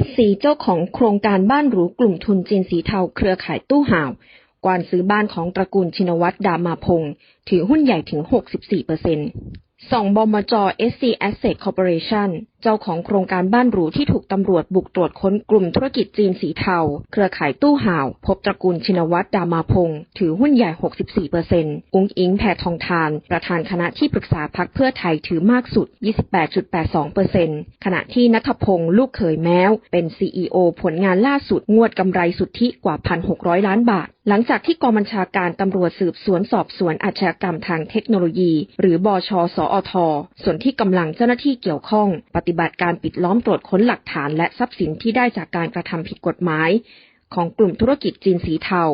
SC เจ้าของโครงการบ้านหรูกลุ่มทุนจีนสีเทาเครือข่ายตู้ห่าว กวานซื้อบ้านของตระกูลชินวัตรดามาพงศ์ถือหุ้นใหญ่ถึง 64เปอร์เซ็นต์สองบมจ SC Asset Corporation เจ้าของโครงการบ้านหรูที่ถูกตำรวจบุกตรวจค้นกลุ่มธุรกิจจีนสีเทา เครือข่ายตู้ห่าว พบตระกูลชินวัตรดามาพงศ์ถือหุ้นใหญ่ 64เปอร์เซ็นต์อุ้งอิงแพทองทาน ประธานคณะที่ปรึกษาพักเพื่อไทยถือมากสุด 28.82เปอร์เซ็นต์ขณะที่นัทพงศ์ลูกเขยแม้ว เป็น CEO ผลงานล่าสุดงวดกำไรสุทธิกว่า 1,600 ล้านบาทหลังจากที่กองบัญชาการตำรวจสืบสวนสอบสวนอาชญากรรมทางเทคโนโลยี หรือบชสอทส่วนที่กำลังเจ้าหน้าที่เกี่ยวข้องปฏิบัติการปิดล้อมตรวจค้นหลักฐานและทรัพย์สินที่ได้จากการกระทำผิดกฎหมาย ของกลุ่มธุรกิจจีนสีเทา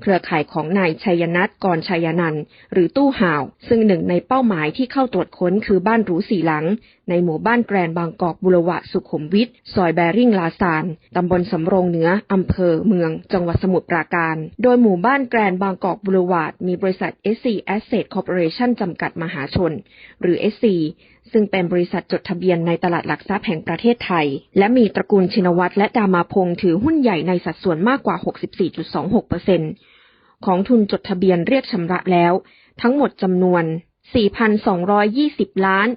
เครือข่ายของนายชัยนัทกรชัยนันหรือตู้ห่าว ซึ่งหนึ่งในเป้าหมายที่เข้าตรวจค้นคือบ้านหรูสี่หลังในหมู่บ้านแกรนบางกอกบุรวะสุขุมวิทซอยแบริ่งลาซาน ตำบลสำโรงเหนือ อำเภอเมือง จังหวัดสมุทรปราการ โดยหมู่บ้านแกรนบางกอกบุรวะมีบริษัท SC Asset Corporation จำกัดมหาชน หรือ SC ซึ่งเป็นบริษัทจดทะเบียนในตลาดหลักทรัพย์แห่งประเทศไทย และมีตระกูลชินวัตรและดามาพงศ์ถือหุ้นใหญ่ในสัดส่วนมากกว่า 64.26%ของทุนจดทะเบียนเรียกชำระแล้ว ทั้งหมดจำนวน 4,220 ล้าน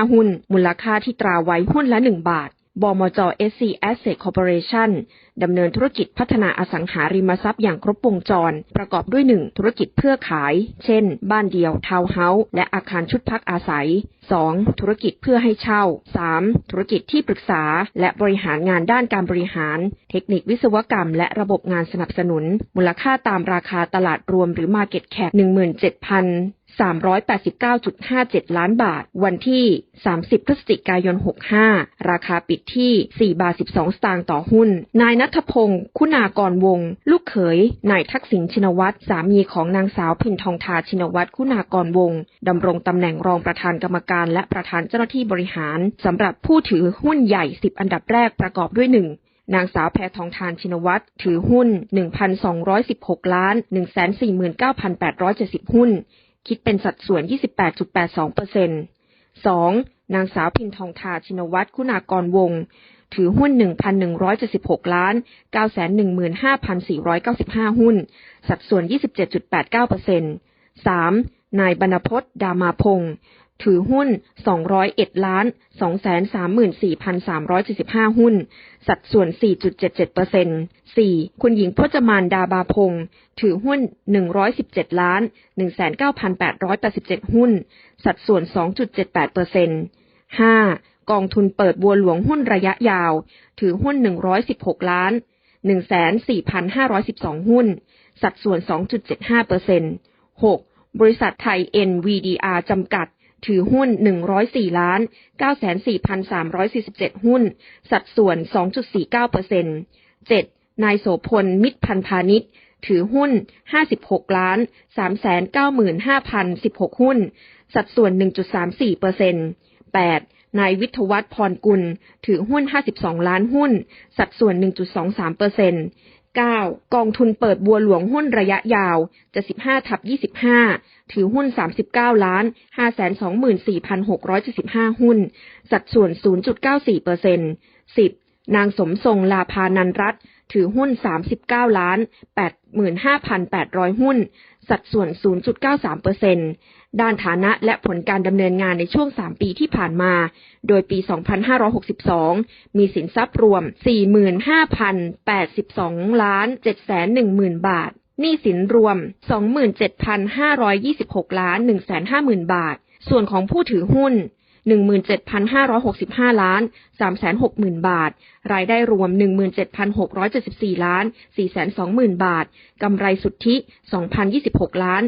775,565 หุ้น มูลค่าที่ตราไว้หุ้นละ 1 บาท บมจ SC Asset Corporation ดำเนินธุรกิจพัฒนาอสังหาริมทรัพย์อย่างครบวงจร ประกอบด้วย 1. ธุรกิจเพื่อขาย เช่น บ้านเดียว ทาวน์เฮาส์ และอาคารชุดพักอาศัย 2. ธุรกิจเพื่อให้เช่า 3. ธุรกิจที่ปรึกษา และบริหารงานด้านการบริหาร เทคนิควิศวกรรม และระบบงานสนับสนุน มูลค่าตามราคาตลาดรวมหรือ Market Cap 17,000 389.57 ล้านบาท วันที่ 30 พฤศจิกายน 65 ราคาปิดที่ 4 บาท 12 สตางค์ต่อหุ้น นายนัทพงศ์คุณากรวง ลูกเขย นายทักษิณชินวัตร สามีของนางสาวพินทองทาชินวัตร คุณากรวง ดำรงตำแหน่งรองประธานกรรมการ และประธานเจ้าหน้าที่บริหาร สำหรับผู้ถือหุ้นใหญ่ 10 อันดับแรกประกอบด้วย1นางสาวแพทองทานชินวัตร ถือหุ้น 1,216 ล้าน 149,870 หุ้น คิดเป็นสัดส่วน 28.82% 2. นางสาวพินทองทาชินวัตรคุณากรวง ถือหุ้น 1,176 ล้าน 915,495 หุ้น สัดส่วน 27.89% 3. นายบรรพศดามาพงศ์ ถือหุ้น 201ล้าน234,375 หุ้น สัดส่วน 4.77เปอร์เซ็นต์4คุณหญิงพจมานดาบาพงศ์ถือหุ้น 117ล้าน19,887 หุ้น สัดส่วน 2.78เปอร์เซ็นต์5กองทุนเปิดบัวหลวงหุ้นระยะยาว ถือหุ้น 116ล้าน104,512 หุ้น สัดส่วน 2.75เปอร์เซ็นต์6บริษัทไทย NVDR จำกัด ถือหุ้น 104 ล้าน904,347 หุ้น สัดส่วน 2.49เปอร์เ 7. นายโสพล มิตรพันพาณิชย์ ถือหุ้น 56 ล้าน 395,016 หุ้น สัดส่วน 1.34เปอร์เ 8. นายวิทวัฒน์พรกุล ถือหุ้น 52 ล้านหุ้น สัดส่วน 1.23เปอร์เ 9. กองทุนเปิดบัวหลวงหุ้นระยะยาว75ทับ 25 ถือหุ้น 39 ล้าน 524,675 หุ้น สัดส่วน 0.94เปอร์เซ็นต์ 10. นางสมทรงลาพานันรัตถือหุ้น 39 ล้าน 85,800 หุ้น สัดส่วน 0.93%ด้านฐานะและผลการดำเนินงานในช่วง 3 ปีที่ผ่านมา โดยปี 2562 มีสินทรัพย์รวม 45,082 ล้าน 710,000 บาท หนี้สินรวม 27,526 ล้าน 150,000 บาท ส่วนของผู้ถือหุ้น 17,565 ล้าน 360,000 บาท รายได้รวม 17,674 ล้าน 420,000 บาท กำไรสุทธิ 2,026 ล้าน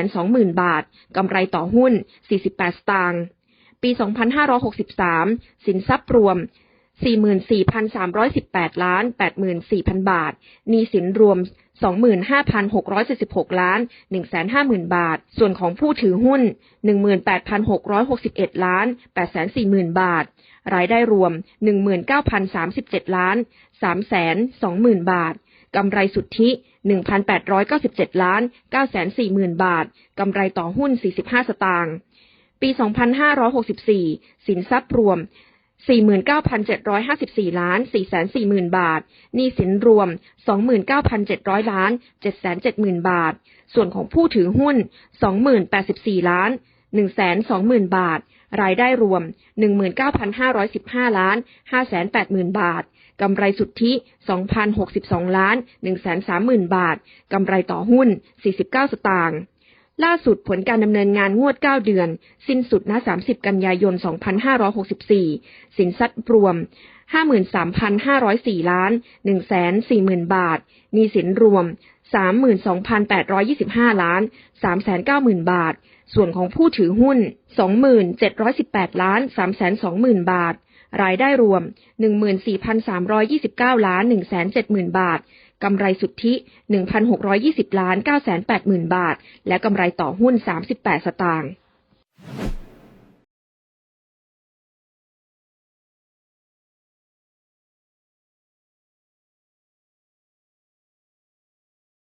420,000 บาท กำไรต่อหุ้น 48 สตางค์ ปี 2563 สินทรัพย์รวม 44,318 ล้าน 84,000 บาทหนี้สินรวม 25,676 ล้าน 150,000 บาท ส่วนของผู้ถือหุ้น 18,661 ล้าน 840,000 บาท รายได้รวม 19,037 ล้าน 320,000 บาท กำไรสุทธิ 1,897 ล้าน 940,000 บาท กำไรต่อหุ้น 45 สตางค์ ปี 2564 สินทรัพย์รวม 49,754 ล้าน 440,000 บาท หนี้สินรวม 29,700 ล้าน 770,000 บาท ส่วนของผู้ถือหุ้น 20,084 ล้าน 120,000 บาท รายได้รวม 19,515 ล้าน 580,000 บาท กำไรสุทธิ 2,062 ล้าน 130,000 บาท กำไรต่อหุ้น 49 สตางค์ ล่าสุดผลการดำเนินงานงวด 9 เดือน สิ้นสุดณ 30 กันยายน 2564 สินทรัพย์รวม 53,504 ล้าน 140,000 บาท มีสินรวม 32,825 ล้าน 390,000 บาท ส่วนของผู้ถือหุ้น 2718 ล้าน 320,000 บาท รายได้รวม 14,329 ล้าน 170,000 บาท กำไรสุทธิ 1,620ล้าน980,000 บาท และกำไรต่อหุ้น 38 สตางค์